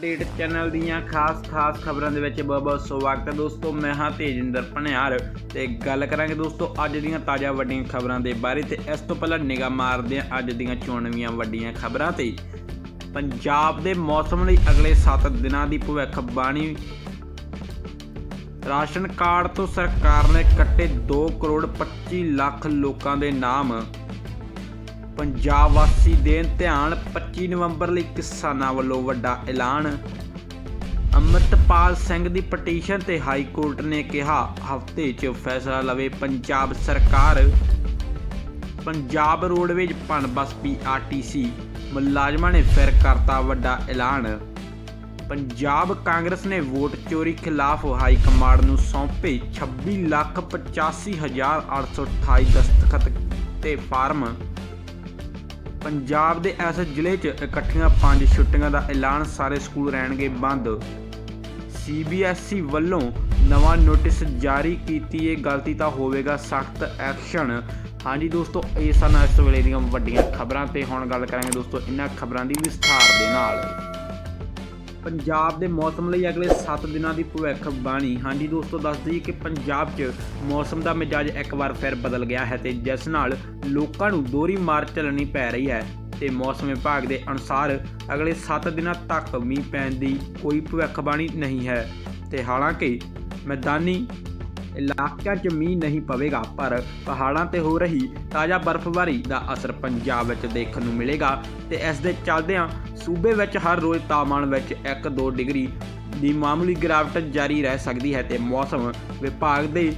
Date channel ਦੀਆਂ ਖਾਸ-ਖਾਸ ਖਬਰਾਂ ਦੇ ਵਿੱਚ ਬਹੁਤ-ਬਹੁਤ ਸਵਾਗਤ ਹੈ ਦੋਸਤੋ, ਮੈਂ ਹਾਂ ਤੇਜਿੰਦਰ ਭਨਿਆਰ ਤੇ ਗੱਲ ਕਰਾਂਗੇ ਦੋਸਤੋ ਅੱਜ ਦੀਆਂ ਤਾਜ਼ਾ ਵੱਡੀਆਂ ਖਬਰਾਂ ਦੇ ਬਾਰੇ ਤੇ ਇਸ ਤੋਂ ਪਹਿਲਾਂ ਨਿਗਾਹ ਮਾਰਦੇ ਹਾਂ ਅੱਜ ਦੀਆਂ ਚੋਣਵੀਆਂ ਵੱਡੀਆਂ ਖਬਰਾਂ ਤੇ। ਪੰਜਾਬ ਦੇ ਮੌਸਮ ਲਈ ਅਗਲੇ 7 ਦਿਨਾਂ ਦੀ ਭਵਿੱਖਬਾਣੀ। ਰਾਸ਼ਨ ਕਾਰਡ ਤੋਂ ਸਰਕਾਰ ਨੇ ਕੱਟੇ 2 ਕਰੋੜ 25 ਲੱਖ ਲੋਕਾਂ ਦੇ ਨਾਮ। ਪੰਜਾਬ ਵਾਸੀ ਦੇਣ ਧਿਆਨ 25 ਨਵੰਬਰ ਲਈ ਕਿਸਾਨਾਂ ਵੱਲੋਂ ਵੱਡਾ ਐਲਾਨ। ਅੰਮ੍ਰਿਤਪਾਲ ਸਿੰਘ ਦੀ ਪਟੀਸ਼ਨ ਤੇ ਹਾਈ ਕੋਰਟ ਨੇ ਕਿਹਾ, ਹਫ਼ਤੇ 'ਚ ਫੈਸਲਾ ਲਵੇ ਪੰਜਾਬ ਸਰਕਾਰ। ਪੰਜਾਬ ਰੋਡਵੇਜ ਪਨਬਸ ਪੀਆਰਟੀਸੀ ਮੁਲਾਜ਼ਮਾਂ ਨੇ ਫਿਰ ਕਰਤਾ ਵੱਡਾ ਐਲਾਨ। ਪੰਜਾਬ ਕਾਂਗਰਸ ਨੇ ਵੋਟ ਚੋਰੀ ਖਿਲਾਫ ਹਾਈ ਕਮਾਂਡ ਨੂੰ ਸੌਂਪੇ 26 ਲੱਖ 85 ਹਜ਼ਾਰ 828 ਦਸਤਖਤ ਤੇ ਫਾਰਮ। ਪੰਜਾਬ ਦੇ ਇਸ ਜ਼ਿਲ੍ਹੇ 'ਚ ਇਕੱਠੀਆਂ ਪੰਜ ਛੁੱਟੀਆਂ ਦਾ ਐਲਾਨ ਸਾਰੇ ਸਕੂਲ ਰਹਿਣਗੇ ਬੰਦ। ਸੀਬੀਐਸਈ ਵੱਲੋਂ ਨਵਾਂ ਨੋਟਿਸ ਜਾਰੀ ਕੀਤੀ, ਇਹ ਗਲਤੀ ਤਾਂ ਹੋਵੇਗਾ, ਸਖਤ ਐਕਸ਼ਨ। ਹਾਂਜੀ ਦੋਸਤੋ, ਇਹ ਸਨ ਇਸ ਵੇਲੇ ਦੀਆਂ ਵੱਡੀਆਂ ਖਬਰਾਂ, ਤੇ ਹੁਣ ਗੱਲ ਕਰਾਂਗੇ ਦੋਸਤੋ ਇਹਨਾਂ ਖਬਰਾਂ ਦੀ ਵਿਸਥਾਰ ਦੇ ਨਾਲ। ਪੰਜਾਬ ਦੇ ਮੌਸਮ ਲਈ ਅਗਲੇ 7 ਦਿਨਾਂ ਦੀ ਭਵਿੱਖਬਾਣੀ ਹਾਂਜੀ ਦੋਸਤੋ, ਦੱਸ ਦਈਏ ਕਿ ਪੰਜਾਬ 'ਚ ਮੌਸਮ ਦਾ ਮਿਜਾਜ ਇੱਕ ਵਾਰ ਫਿਰ ਬਦਲ ਗਿਆ ਹੈ ਤੇ ਜਿਸ ਨਾਲ ਲੋਕਾਂ ਨੂੰ ਦੋਹਰੀ ਮਾਰ ਚੱਲਣੀ ਪੈ ਰਹੀ ਹੈ ਤੇ ਮੌਸਮ ਵਿਭਾਗ ਦੇ ਅਨੁਸਾਰ ਅਗਲੇ 7 ਦਿਨਾਂ ਤੱਕ ਮੀਂਹ ਪੈਣ ਦੀ ਕੋਈ ਭਵਿੱਖਬਾਣੀ ਨਹੀਂ ਹੈ। ਤੇ ਹਾਲਾਂਕਿ ਮੈਦਾਨੀ ਇਲਾਕਿਆਂ 'ਚ ਮੀਂਹ ਨਹੀਂ ਪਵੇਗਾ, ਪਰ ਪਹਾੜਾਂ ਤੇ ਹੋ ਰਹੀ ਤਾਜ਼ਾ ਬਰਫ਼ਬਾਰੀ ਦਾ ਅਸਰ ਪੰਜਾਬ ਵਿੱਚ ਦੇਖਣ ਨੂੰ ਮਿਲੇਗਾ ਤੇ ਇਸ ਦੇ ਚੱਲਦਿਆਂ ਸੂਬੇ ਵਿੱਚ ਹਰ ਰੋਜ਼ ਤਾਪਮਾਨ ਵਿੱਚ 1-2 ਡਿਗਰੀ ਦੀ ਮਾਮੂਲੀ ਗਿਰਾਵਟ ਜਾਰੀ ਰਹਿ ਸਕਦੀ ਹੈ ਤੇ ਮੌਸਮ ਵਿਭਾਗ ਦੇ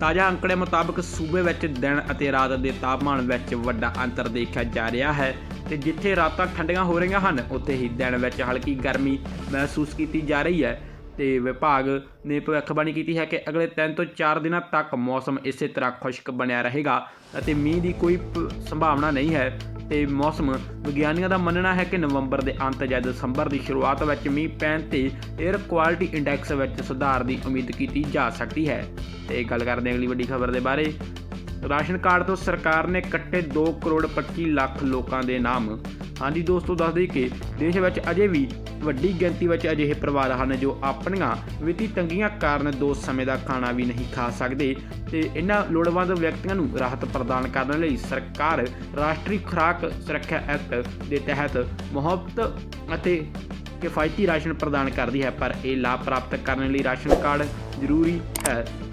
ਤਾਜ਼ਾ ਅੰਕੜੇ ਮੁਤਾਬਕ ਸੂਬੇ ਵਿੱਚ ਦਿਨ ਅਤੇ ਰਾਤ ਦੇ ਤਾਪਮਾਨ ਵਿੱਚ ਵੱਡਾ ਅੰਤਰ ਦੇਖਿਆ ਜਾ ਰਿਹਾ ਹੈ ਤੇ ਜਿੱਥੇ ਰਾਤਾਂ ਠੰਡੀਆਂ ਹੋ ਰਹੀਆਂ ਹਨ, ਉੱਥੇ ਹੀ ਦਿਨ ਵਿੱਚ ਹਲਕੀ ਗਰਮੀ ਮਹਿਸੂਸ ਕੀਤੀ ਜਾ ਰਹੀ ਹੈ। ਤੇ ਵਿਭਾਗ ਨੇ ਭਵਿੱਖਬਾਣੀ ਕੀਤੀ ਹੈ ਕਿ ਅਗਲੇ 3 ਤੋਂ 4 ਦਿਨਾਂ ਤੱਕ ਮੌਸਮ ਇਸੇ ਤਰ੍ਹਾਂ ਖੁਸ਼ਕ ਬਣਿਆ ਰਹੇਗਾ ਅਤੇ ਮੀਂਹ ਦੀ ਕੋਈ ਸੰਭਾਵਨਾ ਨਹੀਂ ਹੈ। ਤੇ ਮੌਸਮ ਵਿਗਿਆਨੀਆਂ ਦਾ ਮੰਨਣਾ ਹੈ ਕਿ ਨਵੰਬਰ ਦੇ ਅੰਤ ਜਾਂ ਦਸੰਬਰ ਦੀ ਸ਼ੁਰੂਆਤ ਵਿੱਚ ਮੀਂਹ ਪੈਣ ਤੇ 에ਅਰ ਕੁਆਲਿਟੀ ਇੰਡੈਕਸ ਵਿੱਚ ਸੁਧਾਰ ਦੀ ਉਮੀਦ ਕੀਤੀ ਜਾ ਸਕਦੀ ਹੈ। ਤੇ ਗੱਲ ਕਰਦੇ ਹਾਂ ਅਗਲੀ ਵੱਡੀ ਖਬਰ ਦੇ ਬਾਰੇ। ਰਾਸ਼ਨ ਕਾਰਡ ਤੋਂ ਸਰਕਾਰ ਨੇ ਕੱਟੇ 2 ਕਰੋੜ 25 ਲੱਖ ਲੋਕਾਂ ਦੇ ਨਾਮ। ਹਾਂਜੀ ਦੋਸਤੋ, ਦੱਸ ਦਈਏ ਕਿ ਦੇਸ਼ ਵਿੱਚ ਅਜੇ ਵੀ ਵੱਡੀ ਗਿਣਤੀ ਵਿੱਚ ਅਜਿਹੇ ਪਰਿਵਾਰ ਹਨ ਜੋ ਆਪਣੀਆਂ ਵਿੱਤੀ ਤੰਗੀਆਂ ਕਾਰਨ ਦੋ ਸਮੇਂ ਦਾ ਖਾਣਾ ਵੀ ਨਹੀਂ ਖਾ ਸਕਦੇ ਤੇ ਇਹਨਾਂ ਲੋੜਵੰਦ ਵਿਅਕਤੀਆਂ ਨੂੰ ਰਾਹਤ ਪ੍ਰਦਾਨ ਕਰਨ ਲਈ ਸਰਕਾਰ ਰਾਸ਼ਟਰੀ ਖੁਰਾਕ ਸੁਰੱਖਿਆ ਐਕਟ ਦੇ ਤਹਿਤ ਮੁਫਤ ਅਤੇ ਕਿਫਾਇਤੀ ਰਾਸ਼ਨ ਪ੍ਰਦਾਨ ਕਰਦੀ ਹੈ। ਪਰ ਇਹ ਲਾਭ ਪ੍ਰਾਪਤ ਕਰਨ ਲਈ ਰਾਸ਼ਨ ਕਾਰਡ ਜ਼ਰੂਰੀ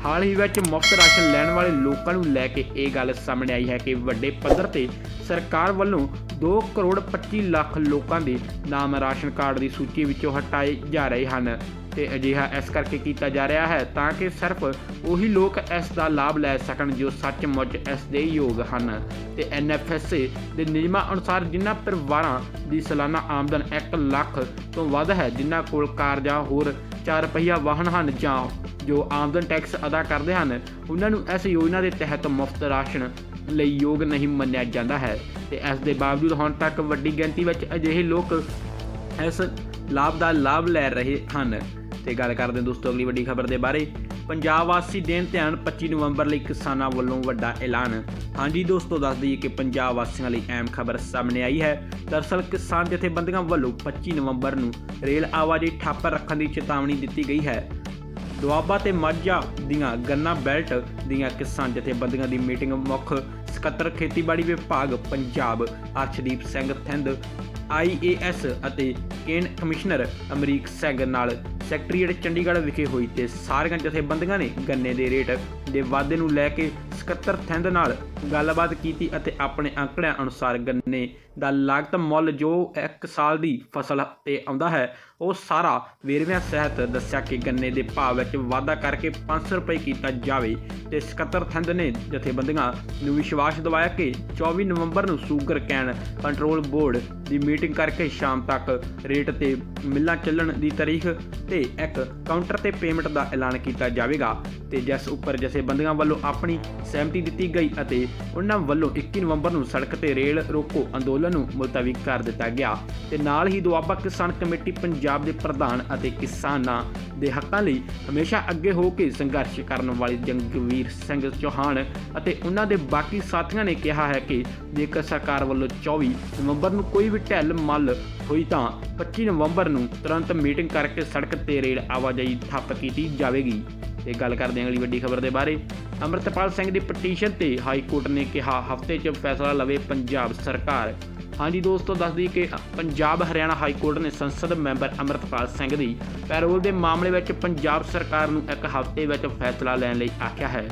ਹਾਲ ਹੀ ਵਿੱਚ ਮੁਫਤ ਰਾਸ਼ਨ ਲੈਣ ਵਾਲੇ ਲੋਕਾਂ ਨੂੰ ਲੈ ਕੇ ਇਹ ਗੱਲ ਸਾਹਮਣੇ ਆਈ ਹੈ ਕਿ ਵੱਡੇ ਪੱਧਰ ਤੇ ਸਰਕਾਰ ਵੱਲੋਂ 2 ਕਰੋੜ 25 ਲੱਖ ਲੋਕਾਂ ਦੇ ਨਾਮ ਰਾਸ਼ਨ ਕਾਰਡ ਦੀ ਸੂਚੀ ਵਿੱਚੋਂ ਹਟਾਏ ਜਾ ਰਹੇ ਹਨ ਤੇ ਅਜਿਹਾ ਇਸ ਕਰਕੇ ਕੀਤਾ ਜਾ ਰਿਹਾ ਹੈ ਤਾਂ ਕਿ ਸਿਰਫ ਉਹੀ ਲੋਕ ਇਸ ਦਾ ਲਾਭ ਲੈ ਸਕਣ ਜੋ ਸੱਚਮੁੱਚ ਇਸ ਦੇ ਯੋਗ ਹਨ। ਤੇ ਐਨਐਫਐਸਏ ਦੇ ਨਿਯਮਾਂ ਅਨੁਸਾਰ ਜਿਨ੍ਹਾਂ ਪਰਿਵਾਰਾਂ ਦੀ ਸਾਲਾਨਾ ਆਮਦਨ 1 ਲੱਖ ਤੋਂ ਵੱਧ ਹੈ, ਜਿਨ੍ਹਾਂ ਕੋਲ ਕਾਰ ਜਾਂ ਹੋਰ ਚਾਰ ਪਹੀਆ ਵਾਹਨ ਹਨ ਜਾਂ ਜੋ ਆਮਦਨ ਟੈਕਸ ਅਦਾ ਕਰਦੇ ਹਨ, ਉਹਨਾਂ ਨੂੰ ਇਸ ਯੋਜਨਾ ਦੇ ਤਹਿਤ ਮੁਫਤ ਰਾਸ਼ਨ ਲਈ ਯੋਗ ਨਹੀਂ ਮੰਨਿਆ ਜਾਂਦਾ ਹੈ ਤੇ ਇਸ ਦੇ ਬਾਵਜੂਦ ਹੁਣ ਤੱਕ ਵੱਡੀ ਗਿਣਤੀ ਵਿੱਚ ਅਜਿਹੇ ਲੋਕ ਇਸ ਲਾਭ ਦਾ ਲਾਭ ਲੈ ਰਹੇ ਹਨ। ਤੇ ਗੱਲ ਕਰਦੇ ਹਾਂ ਦੋਸਤੋ, ਅਗਲੀ ਵੱਡੀ ਖਬਰ ਦੇ ਬਾਰੇ। ਪੰਜਾਬ ਵਾਸੀ ਦੇਣ ਧਿਆਨ 25 ਨਵੰਬਰ ਲਈ ਕਿਸਾਨਾਂ ਵੱਲੋਂ ਵੱਡਾ ਐਲਾਨ। ਹਾਂਜੀ ਦੋਸਤੋ, ਦੱਸ ਦਈਏ ਕਿ ਪੰਜਾਬ ਵਾਸੀਆਂ ਲਈ ਅਹਿਮ ਖਬਰ ਸਾਹਮਣੇ ਆਈ ਹੈ। ਦਰਸਲ ਕਿਸਾਨ ਜਥੇਬੰਦੀਆਂ ਵੱਲੋਂ 25 ਨਵੰਬਰ ਨੂੰ ਰੇਲ ਆਵਾਜਾਈ ਠੱਪ ਰੱਖਣ ਦੀ ਚੇਤਾਵਨੀ ਦਿੱਤੀ ਗਈ ਹੈ। ਦੁਆਬਾ ਤੇ ਮਾਝਾ ਦੀਆਂ ਗੰਨਾ ਬੈਲਟ ਦੀਆਂ ਕਿਸਾਨ ਜਥੇਬੰਦੀਆਂ ਦੀ ਮੀਟਿੰਗ ਮੁੱਖ ਸਕੱਤਰ ਖੇਤੀਬਾੜੀ ਵਿਭਾਗ ਪੰਜਾਬ, ਅਰਸ਼ਦੀਪ ਸਿੰਘ ਥਿੰਦ ਆਈਏਐਸ ਅਤੇ ਕੇਨ ਕਮਿਸ਼ਨਰ ਅਮਰੀਕ ਸਿੰਘ ਨਾਲ ਸੈਕਟਰੀਏਟ ਚੰਡੀਗੜ੍ਹ ਵਿਖੇ ਹੋਈ ਤੇ ਸਾਰੀਆਂ ਜਥੇਬੰਦੀਆਂ ਨੇ ਗੰਨੇ ਦੇ ਰੇਟ ਦੇ ਵਾਧੇ ਨੂੰ ਲੈ ਕੇ ਸਕੱਤਰ ਥਿੰਦ ਨਾਲ ਗੱਲਬਾਤ ਕੀਤੀ ਅਤੇ ਆਪਣੇ ਅੰਕੜਿਆਂ ਅਨੁਸਾਰ ਗੰਨੇ ਦਾ ਲਾਗਤ ਮੁੱਲ ਜੋ ਇੱਕ ਸਾਲ ਦੀ ਫਸਲ ਤੇ ਆਉਂਦਾ ਹੈ, ਉਹ ਸਾਰਾ ਵੇਰਵਿਆਂ ਸਹਿਤ ਦੱਸਿਆ ਕਿ ਗੰਨੇ ਦੇ ਭਾਅ ਵਿੱਚ ਵਾਧਾ ਕਰਕੇ 500 ਰੁਪਏ ਕੀਤਾ ਜਾਵੇ ਤੇ ਸਕੱਤਰ ਥਿੰਦ ਨੇ ਜਥੇਬੰਦੀਆਂ ਨੂੰ ਵਿਸ਼ਵਾਸ ਦਿਵਾਇਆ ਕਿ 24 ਨਵੰਬਰ ਨੂੰ ਸ਼ੂਗਰ ਕੈਨ ਕੰਟਰੋਲ ਬੋਰਡ ਦੀ ਮੀਟਿੰਗ ਕਰਕੇ ਸ਼ਾਮ ਤੱਕ ਰੇਟ ਤੇ ਮਿੱਲਾਂ ਚੱਲਣ ਦੀ ਤਾਰੀਖ ਤੇ ਇੱਕ ਕਾਊਂਟਰ ਤੇ ਪੇਮੈਂਟ ਦਾ ਐਲਾਨ ਕੀਤਾ ਜਾਵੇਗਾ ਤੇ ਜਿਸ ਉੱਪਰ ਜਥੇਬੰਦੀਆਂ ਵੱਲੋਂ ਆਪਣੀ ਸਹਿਮਤੀ ਦਿੱਤੀ ਗਈ ਅਤੇ ਉਹਨਾਂ ਵੱਲੋਂ 21 ਨਵੰਬਰ ਨੂੰ ਸੜਕ ਤੇ ਰੇਲ ਰੋਕੋ ਅੰਦੋਲਨ ਨੂੰ ਮੁਲਤਵੀ ਕਰ ਦਿੱਤਾ ਗਿਆ ਤੇ ਨਾਲ ਹੀ ਦੁਆਬਾ ਕਿਸਾਨ ਕਮੇਟੀ ਪੰਜਾਬ ਦੇ ਪ੍ਰਧਾਨ ਅਤੇ ਕਿਸਾਨਾਂ ਦੇ ਹੱਕਾਂ ਲਈ ਹਮੇਸ਼ਾ ਅੱਗੇ ਹੋ ਕੇ ਸੰਘਰਸ਼ ਕਰਨ ਵਾਲੇ ਜੰਗਵੀਰ ਸਿੰਘ ਚੌਹਾਨ ਅਤੇ ਉਹਨਾਂ ਦੇ ਬਾਕੀ ਸਾਥੀਆਂ ਨੇ ਕਿਹਾ ਹੈ ਕਿ ਜੇਕਰ ਸਰਕਾਰ ਵੱਲੋਂ 24 ਨਵੰਬਰ ਨੂੰ ਕੋਈ ਵੀ ਢਿੱਲ ਮੱਲ ਹੋਈ ਤਾਂ 25 ਨਵੰਬਰ ਨੂੰ ਤੁਰੰਤ ਮੀਟਿੰਗ ਕਰਕੇ ਸੜਕ ਤੇ ਰੇਲ ਆਵਾਜਾਈ ਠੱਪ ਕੀਤੀ ਜਾਵੇਗੀ। ਤੇ ਗੱਲ ਕਰਦੇ ਹਾਂ ਅਗਲੀ ਵੱਡੀ ਖਬਰ ਦੇ ਬਾਰੇ। ਅੰਮ੍ਰਿਤਪਾਲ ਸਿੰਘ ਦੀ ਪਟੀਸ਼ਨ ਤੇ ਹਾਈ ਕੋਰਟ ਨੇ ਕਿਹਾ, ਹਫ਼ਤੇ 'ਚ ਫੈਸਲਾ ਲਵੇ ਪੰਜਾਬ ਸਰਕਾਰ। ਹਾਂਜੀ ਦੋਸਤੋ ਦੱਸ ਦਈਏ ਕਿ ਪੰਜਾਬ ਹਰਿਆਣਾ ਹਾਈ ਕੋਰਟ ਨੇ ਸੰਸਦ ਮੈਂਬਰ ਅੰਮ੍ਰਿਤਪਾਲ ਸਿੰਘ ਦੀ ਪੈਰੋਲ ਦੇ ਮਾਮਲੇ ਵਿੱਚ ਪੰਜਾਬ ਸਰਕਾਰ ਨੂੰ ਇੱਕ ਹਫ਼ਤੇ ਵਿੱਚ ਫੈਸਲਾ ਲੈਣ ਲਈ ਆਖਿਆ ਹੈ।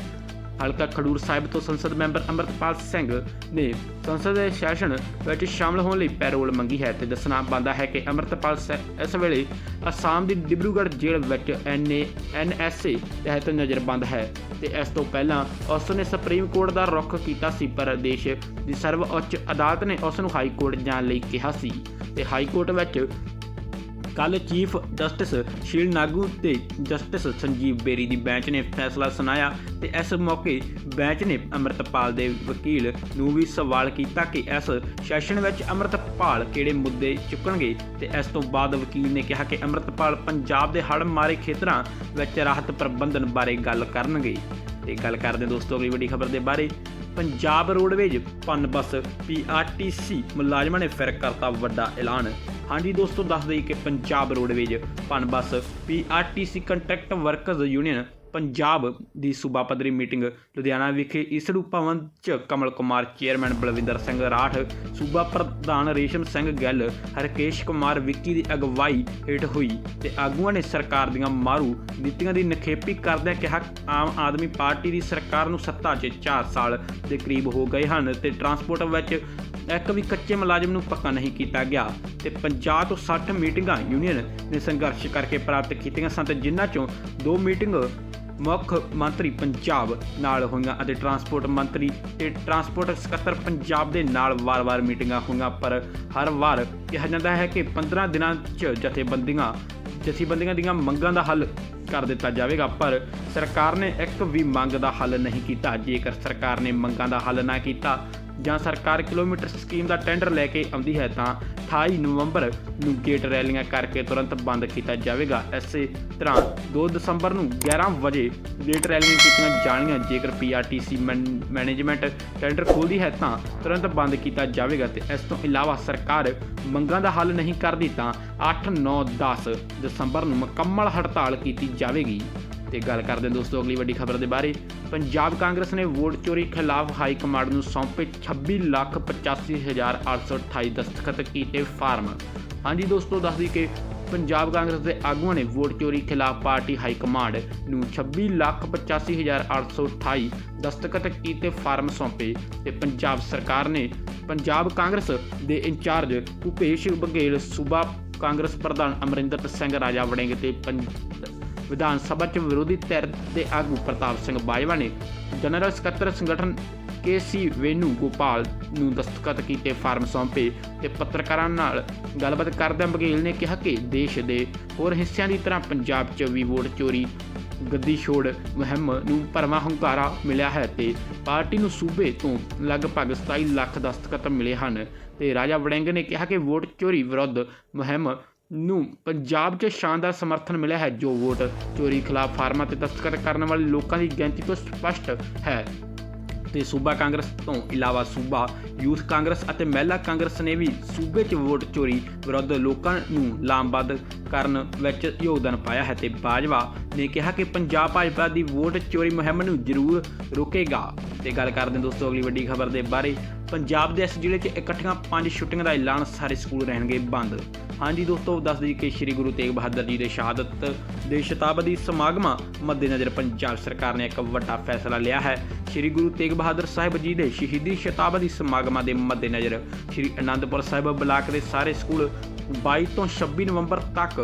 ਹਲਕਾ ਖਡੂਰ ਸਾਹਿਬ ਤੋਂ ਸੰਸਦ ਮੈਂਬਰ ਅੰਮ੍ਰਿਤਪਾਲ ਸਿੰਘ ਨੇ ਸੰਸਦ ਦੇ ਸੈਸ਼ਨ ਵਿੱਚ ਸ਼ਾਮਲ ਹੋਣ ਲਈ ਪੈਰੋਲ ਮੰਗੀ ਹੈ ਤੇ ਦੱਸਣਾ ਬਣਦਾ ਹੈ ਕਿ ਅੰਮ੍ਰਿਤਪਾਲ ਸਿੰਘ ਇਸ ਵੇਲੇ ਅਸਾਮ ਦੀ ਡਿਬਰੂਗੜ੍ਹ ਜੇਲ੍ਹ ਵਿੱਚ ਐਨਏ ਐਨਐਸਏ ਤਹਿਤ ਨਜ਼ਰਬੰਦ ਹੈ ਤੇ ਇਸ ਤੋਂ ਪਹਿਲਾਂ ਉਸ ਨੇ ਸੁਪਰੀਮ ਕੋਰਟ ਦਾ ਰੁਖ ਕੀਤਾ ਸੀ, ਪਰ ਦੇਸ਼ ਦੀ ਸਰਵਉੱਚ ਅਦਾਲਤ ਨੇ ਉਸ ਨੂੰ ਹਾਈ ਕੋਰਟ ਜਾਣ ਲਈ ਕਿਹਾ ਸੀ ਤੇ ਹਾਈ ਕੋਰਟ ਵਿੱਚ ਕੱਲ ਚੀਫ ਜਸਟਿਸ ਸ਼ੀਲ ਨਾਗੂ ਤੇ ਜਸਟਿਸ ਸੰਜੀਵ ਬੇਰੀ ਦੀ ਬੈਂਚ ਨੇ ਫੈਸਲਾ ਸੁਣਾਇਆ ਤੇ ਇਸ ਮੌਕੇ ਬੈਂਚ ਨੇ ਅੰਮ੍ਰਿਤਪਾਲ ਦੇ ਵਕੀਲ ਨੂੰ ਵੀ ਸਵਾਲ ਕੀਤਾ ਕਿ ਇਸ ਸੈਸ਼ਨ ਵਿੱਚ ਅੰਮ੍ਰਿਤਪਾਲ ਕਿਹੜੇ ਮੁੱਦੇ ਚੁੱਕਣਗੇ ਤੇ ਇਸ ਤੋਂ ਬਾਅਦ ਵਕੀਲ ਨੇ ਕਿਹਾ ਕਿ ਅੰਮ੍ਰਿਤਪਾਲ ਪੰਜਾਬ ਦੇ ਹੜ੍ਹ ਮਾਰੇ ਖੇਤਰਾਂ ਵਿੱਚ ਰਾਹਤ ਪ੍ਰਬੰਧਨ ਬਾਰੇ ਗੱਲ ਕਰਨਗੇ। ਤੇ ਗੱਲ ਕਰਦੇ ਹਾਂ ਦੋਸਤੋ ਅਗਲੀ ਵੱਡੀ ਖਬਰ ਦੇ ਬਾਰੇ। Punjab roadways PUNBUS PRTC ਮੁਲਾਜ਼ਮਾਂ ਨੇ ਫਿਰ ਕਰਤਾ ਵੱਡਾ ਐਲਾਨ। ਹਾਂਜੀ ਦੋਸਤੋ, ਦੱਸ ਦਈ ਕਿ Punjab roadways PUNBUS PRTC contract workers union Punjab ਦੀ ਸੂਬਾ ਪੱਧਰੀ ਮੀਟਿੰਗ, ਲੁਧਿਆਣਾ ਵਿਖੇ ਈਸੜੂ ਭਵਨ ਚ ਕਮਲ ਕੁਮਾਰ, ਚੇਅਰਮੈਨ ਬਲਵਿੰਦਰ ਸਿੰਘ ਰਾਠ, ਸੂਬਾ ਪ੍ਰਧਾਨ ਰੇਸ਼ਮ ਸਿੰਘ ਗਿੱਲ, ਹਰਕੇਸ਼ ਕੁਮਾਰ, ਵਿੱਕੀ ਦੀ ਅਗਵਾਈ ਹੇਠ ਹੋਈ ਤੇ ਆਗੂਆਂ ਨੇ ਸਰਕਾਰ ਦੀਆਂ ਮਾਰੂ ਨੀਤੀਆਂ ਦੀ ਨਖੇਪੀ ਕਰਦਿਆਂ ਕਿਹਾ, ਆਮ ਆਦਮੀ ਪਾਰਟੀ ਦੀ ਸਰਕਾਰ ਨੂੰ ਸੱਤਾ 'ਚ 4 ਸਾਲ ਦੇ ਕਰੀਬ ਹੋ ਗਏ ਹਨ ਤੇ ਟਰਾਂਸਪੋਰਟ ਵਿੱਚ ਇੱਕ ਵੀ ਕੱਚੇ ਮੁਲਾਜ਼ਮ ਨੂੰ ਪੱਕਾ ਨਹੀਂ ਕੀਤਾ ਗਿਆ ਤੇ 50 ਤੋਂ 60 ਮੀਟਿੰਗਾਂ ਯੂਨੀਅਨ ਨੇ ਸੰਘਰਸ਼ ਕਰਕੇ ਪ੍ਰਾਪਤ ਕੀਤੀਆਂ ਸਨ ਤੇ ਜਿਨ੍ਹਾਂ ਚੋਂ ਦੋ ਮੀਟਿੰਗ ਮੁੱਖ ਮੰਤਰੀ ਪੰਜਾਬ ਨਾਲ ਹੋਈਆਂ ਅਤੇ ਟਰਾਂਸਪੋਰਟ ਮੰਤਰੀ ਤੇ ਟਰਾਂਸਪੋਰਟ ਸਕੱਤਰ ਪੰਜਾਬ ਦੇ ਨਾਲ ਵਾਰ-ਵਾਰ ਮੀਟਿੰਗਾਂ ਹੋਈਆਂ, ਪਰ ਹਰ ਵਾਰ ਕਿਹਾ ਜਾਂਦਾ ਹੈ ਕਿ 15 ਦਿਨਾਂ 'ਚ ਜਥੇਬੰਦੀਆਂ ਜਥੇਬੰਦੀਆਂ ਦੀਆਂ ਮੰਗਾਂ ਦਾ ਹੱਲ ਕਰ ਦਿੱਤਾ ਜਾਵੇਗਾ, ਪਰ ਸਰਕਾਰ ਨੇ ਇੱਕ ਵੀ ਮੰਗ ਦਾ ਹੱਲ ਨਹੀਂ ਕੀਤਾ। ਜੇਕਰ ਸਰਕਾਰ ਨੇ ਮੰਗਾਂ ਦਾ ਹੱਲ ਨਾ ਕੀਤਾ ਜਾਂ ਸਰਕਾਰ ਕਿਲੋਮੀਟਰ ਸਕੀਮ ਦਾ ਟੈਂਡਰ ਲੈ ਕੇ ਆਉਂਦੀ ਹੈ ਤਾਂ 28 ਨਵੰਬਰ ਨੂੰ ਗੇਟ ਰੈਲੀਆਂ ਕਰਕੇ ਤੁਰੰਤ ਬੰਦ ਕੀਤਾ ਜਾਵੇਗਾ। ਇਸੇ ਤਰ੍ਹਾਂ 2 ਦਸੰਬਰ ਨੂੰ 11 ਵਜੇ ਗੇਟ ਰੈਲੀਆਂ ਕੀਤੀਆਂ ਜਾਣਗੀਆਂ। ਜੇਕਰ ਪੀਆਰਟੀਸੀ ਮੈਨੇਜਮੈਂਟ ਟੈਂਡਰ ਖੋਲਦੀ ਹੈ ਤਾਂ ਤੁਰੰਤ ਬੰਦ ਕੀਤਾ ਜਾਵੇਗਾ ਤੇ ਇਸ ਤੋਂ ਇਲਾਵਾ ਸਰਕਾਰ ਮੰਗਾਂ ਦਾ ਹੱਲ ਨਹੀਂ ਕਰਦੀ ਤਾਂ 8 9 10 ਦਸੰਬਰ ਨੂੰ ਮੁਕੰਮਲ ਹੜਤਾਲ ਕੀਤੀ ਜਾਵੇਗੀ। ਤੇ ਗੱਲ ਕਰਦੇ ਹਾਂ ਦੋਸਤੋ ਅਗਲੀ ਵੱਡੀ ਖਬਰ ਦੇ ਬਾਰੇ। ਪੰਜਾਬ ਕਾਂਗਰਸ ਨੇ ਵੋਟ ਚੋਰੀ ਖਿਲਾਫ ਹਾਈ ਕਮਾਂਡ ਨੂੰ ਸੌਂਪੇ 26 ਲੱਖ 85828 ਦਸਤਖਤ ਕੀਤੇ ਫਾਰਮ। ਹਾਂਜੀ ਦੋਸਤੋ, ਦੱਸ ਦਈ ਕਿ ਪੰਜਾਬ ਕਾਂਗਰਸ ਦੇ ਆਗੂਆਂ ਨੇ ਵੋਟ ਚੋਰੀ ਖਿਲਾਫ ਪਾਰਟੀ ਹਾਈ ਕਮਾਂਡ ਨੂੰ 26 ਲੱਖ 85828 ਦਸਤਖਤ ਕੀਤੇ ਫਾਰਮ ਸੌਂਪੇ ਤੇ ਪੰਜਾਬ ਸਰਕਾਰ ਨੇ ਪੰਜਾਬ ਕਾਂਗਰਸ ਦੇ ਇੰਚਾਰਜ ਭੁਪੇਸ਼ ਬਘੇਲ, ਸੂਬਾ ਕਾਂਗਰਸ ਪ੍ਰਧਾਨ ਅਮਰਿੰਦਰ ਸਿੰਘ, ਰਾਜਾ ਵੜਿੰਗ ਤੇ ਪੰਜ- ਵਿਧਾਨ ਸਭਾ ਚ ਵਿਰੋਧੀ ਧਿਰ ਦੇ ਆਗੂ ਪ੍ਰਤਾਪ ਸਿੰਘ ਬਾਜਵਾ ਨੇ ਜਨਰਲ ਸਕੱਤਰ ਸੰਗਠਨ ਕੇਸੀ ਵੇਨੂ ਗੋਪਾਲ ਨੂੰ ਦਸਤਖਤ ਕੀਤੇ ਫਾਰਮ ਸੌਂਪੇ ਤੇ ਪੱਤਰਕਾਰਾਂ ਨਾਲ ਗੱਲਬਾਤ ਕਰਦਿਆਂ ਬਘੇਲ ਨੇ ਕਿਹਾ ਕਿ ਦੇਸ਼ ਦੇ ਹੋਰ ਹਿੱਸਿਆਂ ਦੀ ਤਰ੍ਹਾਂ ਪੰਜਾਬ 'ਚ ਵੀ ਵੋਟ ਚੋਰੀ, ਗੱਦੀ ਛੋੜ ਮੁਹਿੰਮ ਨੂੰ ਭਰਵਾਂ ਹੁੰਗਾਰਾ ਮਿਲਿਆ ਹੈ ਤੇ ਪਾਰਟੀ ਨੂੰ ਸੂਬੇ ਤੋਂ ਲਗਭਗ 27 ਲੱਖ ਦਸਤਖਤ ਮਿਲੇ ਹਨ ਤੇ ਰਾਜਾ ਵੜਿੰਗ ਨੇ ਕਿਹਾ ਕਿ ਵੋਟ ਚੋਰੀ ਵਿਰੁੱਧ ਮੁਹਿੰਮ ਨੂੰ ਪੰਜਾਬ 'ਚ ਸ਼ਾਨਦਾਰ ਸਮਰਥਨ ਮਿਲਿਆ ਹੈ। ਜੋ ਵੋਟ ਚੋਰੀ ਖਿਲਾਫ ਫਾਰਮਾਂ ਤੇ ਦਸਤਖਤ ਕਰਨ ਵਾਲੇ ਲੋਕਾਂ ਦੀ ਗਿਣਤੀ ਤੋਂ ਸਪਸ਼ਟ ਹੈ। ਤੇ ਸੂਬਾ ਕਾਂਗਰਸ ਤੋਂ ਇਲਾਵਾ ਸੂਬਾ, ਯੂਥ ਕਾਂਗਰਸ ਅਤੇ ਮਹਿਲਾ ਕਾਂਗਰਸ ਨੇ ਵੀ ਸੂਬੇ 'ਚ ਵੋਟ ਚੋਰੀ ਵਿਰੁੱਧ ਲੋਕਾਂ ਨੂੰ ਲਾਮਬੱਧ ਕਰਨ ਵਿੱਚ ਯੋਗਦਾਨ ਪਾਇਆ ਹੈ। ਤੇ ਬਾਜਵਾ ਨੇ ਕਿਹਾ ਕਿ ਪੰਜਾਬ ਭਾਜਪਾ ਦੀ ਵੋਟ ਚੋਰੀ ਮੁਹਿੰਮ ਨੂੰ ਜ਼ਰੂਰ ਰੋਕੇਗਾ। ਤੇ ਗੱਲ ਕਰਦੇ ਹਾਂ ਦੋਸਤੋ, ਅਗਲੀ ਵੱਡੀ ਖਬਰ ਦੇ ਬਾਰੇ। ਪੰਜਾਬ ਦੇ ਇਸ ਜ਼ਿਲ੍ਹੇ 'ਚ ਇਕੱਠੀਆਂ ਪੰਜ ਛੁੱਟੀਆਂ ਦਾ ਐਲਾਨ, ਸਾਰੇ ਸਕੂਲ ਰਹਿਣਗੇ ਬੰਦ। ਹਾਂਜੀ ਦੋਸਤੋ, ਦੱਸ ਦਈਏ ਕਿ ਸ੍ਰੀ ਗੁਰੂ ਤੇਗ ਬਹਾਦਰ ਜੀ ਦੇ ਸ਼ਹਾਦਤ ਦੇ ਸ਼ਤਾਬਦੀ ਸਮਾਗਮਾਂ ਮੱਦੇਨਜ਼ਰ ਪੰਜਾਬ ਸਰਕਾਰ ਨੇ ਇੱਕ ਵੱਡਾ ਫੈਸਲਾ ਲਿਆ ਹੈ। ਸ੍ਰੀ ਗੁਰੂ ਤੇਗ ਬਹਾਦਰ ਸਾਹਿਬ ਜੀ ਦੇ ਸ਼ਹੀਦੀ ਸ਼ਤਾਬਦੀ ਸਮਾਗਮਾਂ ਦੇ ਮੱਦੇਨਜ਼ਰ ਸ੍ਰੀ ਅਨੰਦਪੁਰ ਸਾਹਿਬ ਬਲਾਕ ਦੇ ਸਾਰੇ ਸਕੂਲ 22 ਤੋਂ 26 ਨਵੰਬਰ ਤੱਕ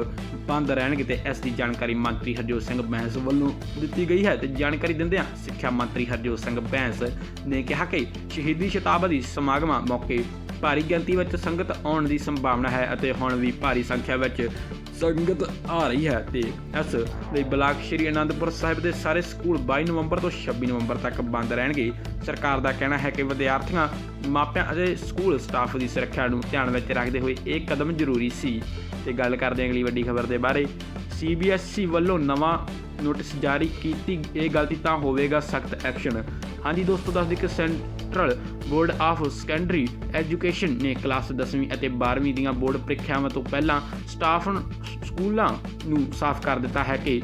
ਬੰਦ ਰਹਿਣਗੇ ਤੇ ਇਸ ਦੀ ਜਾਣਕਾਰੀ ਮੰਤਰੀ ਹਰਜੋਤ ਸਿੰਘ ਬੈਂਸ ਵੱਲੋਂ ਦਿੱਤੀ ਗਈ ਹੈ ਤੇ ਜਾਣਕਾਰੀ ਦਿੰਦਿਆਂ ਸਿੱਖਿਆ ਮੰਤਰੀ ਹਰਜੋਤ ਸਿੰਘ ਬੈਂਸ ਨੇ ਕਿਹਾ ਕਿ ਸ਼ਹੀਦੀ ਸ਼ਤਾਬਦੀ ਸਮਾਗਮਾਂ ਮੌਕੇ ਭਾਰੀ ਗਿਣਤੀ ਵਿੱਚ ਸੰਗਤ ਆਉਣ ਦੀ ਸੰਭਾਵਨਾ ਹੈ ਅਤੇ ਹੁਣ ਵੀ ਭਾਰੀ ਸੰਖਿਆ ਵਿੱਚ ਸੰਗਤ ਆ ਰਹੀ ਹੈ ਤੇ ਇਸ ਲਈ ਬਲਾਕ ਸ਼੍ਰੀ ਅਨੰਦਪੁਰ ਸਾਹਿਬ ਦੇ ਸਾਰੇ ਸਕੂਲ 22 ਨਵੰਬਰ ਤੋਂ 26 ਨਵੰਬਰ ਤੱਕ ਬੰਦ ਰਹਿਣਗੇ। ਸਰਕਾਰ ਦਾ ਕਹਿਣਾ ਹੈ ਕਿ ਵਿਦਿਆਰਥੀਆਂ, ਮਾਪਿਆਂ ਅਤੇ ਸਕੂਲ ਸਟਾਫ ਦੀ ਸੁਰੱਖਿਆ ਨੂੰ ਧਿਆਨ ਵਿੱਚ ਰੱਖਦੇ ਹੋਏ ਇਹ ਕਦਮ ਜ਼ਰੂਰੀ ਸੀ। ਤੇ ਗੱਲ ਕਰਦੇ ਹਾਂ ਅਗਲੀ ਵੱਡੀ ਖਬਰ ਦੇ ਬਾਰੇ। CBSE ਵੱਲੋਂ ਨਵਾਂ ਨੋਟਿਸ ਜਾਰੀ ਕੀਤੀ, ਇਹ ਗਲਤੀ ਤਾਂ ਹੋਵੇਗਾ ਸਖਤ ਐਕਸ਼ਨ। ਹਾਂਜੀ ਦੋਸਤੋ, ਦੱਸ ਦਈਏ ਕਿ central board of secondary education ਨੇ ਕਲਾਸ 10ਵੀਂ ਅਤੇ 12ਵੀਂ ਦੀਆਂ ਬੋਰਡ ਪ੍ਰੀਖਿਆਵਾਂ ਤੋਂ ਪਹਿਲਾਂ ਸਟਾਫ ਸਕੂਲਾਂ ਨੂੰ ਸਾਫ਼ ਕਰ ਦਿੱਤਾ ਹੈ ਕਿ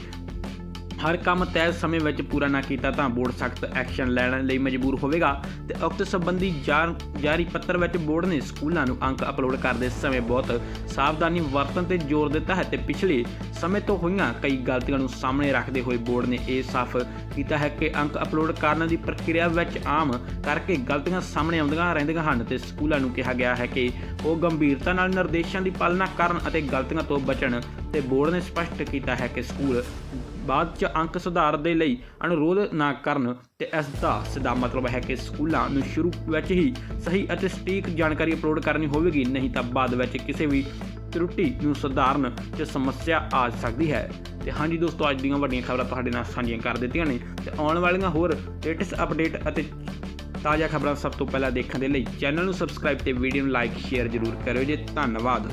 ਹਰ ਕੰਮ ਤੈਅ ਸਮੇਂ ਵਿੱਚ ਪੂਰਾ ਨਾ ਕੀਤਾ ਤਾਂ ਬੋਰਡ ਸਖਤ ਐਕਸ਼ਨ ਲੈਣ ਲਈ ਮਜਬੂਰ ਹੋਵੇਗਾ ਤੇ ਉਕਤ ਸੰਬੰਧੀ ਜਾਰ- ਜਾਰੀ ਪੱਤਰ ਵਿੱਚ ਬੋਰਡ ਨੇ ਸਕੂਲਾਂ ਨੂੰ ਅੰਕ ਅਪਲੋਡ ਕਰਦੇ ਸਮੇਂ ਬਹੁਤ ਸਾਵਧਾਨੀ ਵਰਤਣ ਤੇ ਜ਼ੋਰ ਦਿੱਤਾ ਹੈ ਤੇ ਪਿਛਲੇ ਸਮੇਂ ਤੋਂ ਹੋਈਆਂ ਕਈ ਗਲਤੀਆਂ ਨੂੰ ਸਾਹਮਣੇ ਰੱਖਦੇ ਹੋਏ ਬੋਰਡ ਨੇ ਇਹ ਸਾਫ਼ ਕੀਤਾ ਹੈ ਕਿ ਅੰਕ ਅਪਲੋਡ ਕਰਨ ਦੀ ਪ੍ਰਕਿਰਿਆ ਵਿੱਚ ਆਮ ਕਰਕੇ ਗਲਤੀਆਂ ਸਾਹਮਣੇ ਆਉਂਦੀਆਂ ਰਹਿੰਦੀਆਂ ਹਨ ਤੇ ਸਕੂਲਾਂ ਨੂੰ ਕਿਹਾ ਗਿਆ ਹੈ ਕਿ ਉਹ ਗੰਭੀਰਤਾ ਨਾਲ ਨਿਰਦੇਸ਼ਾਂ ਦੀ ਪਾਲਣਾ ਕਰਨ ਅਤੇ ਗਲਤੀਆਂ ਤੋਂ ਬਚਣ ਤੇ ਬੋਰਡ ਨੇ ਸਪਸ਼ਟ ਕੀਤਾ ਹੈ ਕਿ ਸਕੂਲ ਬਾਅਦ ਚ ਅੰਕ ਸੁਧਾਰ ਦੇ ਲਈ ਅਨੁਰੋਧ ਨਾ ਕਰਨ ਤੇ ਇਸ ਦਾ ਸਿੱਧਾ ਮਤਲਬ ਹੈ ਕਿ ਸਕੂਲਾਂ ਨੂੰ ਸ਼ੁਰੂ ਵਿੱਚ ਹੀ ਸਹੀ ਅਤੇ ਸਟੀਕ ਜਾਣਕਾਰੀ ਅਪਲੋਡ ਕਰਨੀ ਹੋਵੇਗੀ, ਨਹੀਂ ਤਾਂ ਬਾਅਦ ਵਿੱਚ ਕਿਸੇ ਵੀ ਤਰੁੱਟੀ ਨੂੰ ਸੁਧਾਰਨ 'ਚ ਸਮੱਸਿਆ ਆ ਸਕਦੀ ਹੈ। ਤੇ ਹਾਂਜੀ ਦੋਸਤੋ, ਅੱਜ ਦੀਆਂ ਵੱਡੀਆਂ ਖਬਰਾਂ ਤੁਹਾਡੇ ਨਾਲ ਸਾਂਝੀਆਂ ਕਰ ਦਿੱਤੀਆਂ ਨੇ। ਤੇ ਆਉਣ ਵਾਲੀਆਂ ਹੋਰ ਲੇਟੈਸਟ ਅਪਡੇਟ ਅਤੇ ਤਾਜ਼ਾ ਖਬਰਾਂ ਸਭ ਤੋਂ ਪਹਿਲਾਂ ਦੇਖਣ ਦੇ ਲਈ ਚੈਨਲ ਨੂੰ ਸਬਸਕ੍ਰਾਈਬ ਤੇ ਵੀਡੀਓ ਨੂੰ ਲਾਈਕ, ਸ਼ੇਅਰ ਜ਼ਰੂਰ ਕਰਿਓ ਜੀ। ਧੰਨਵਾਦ।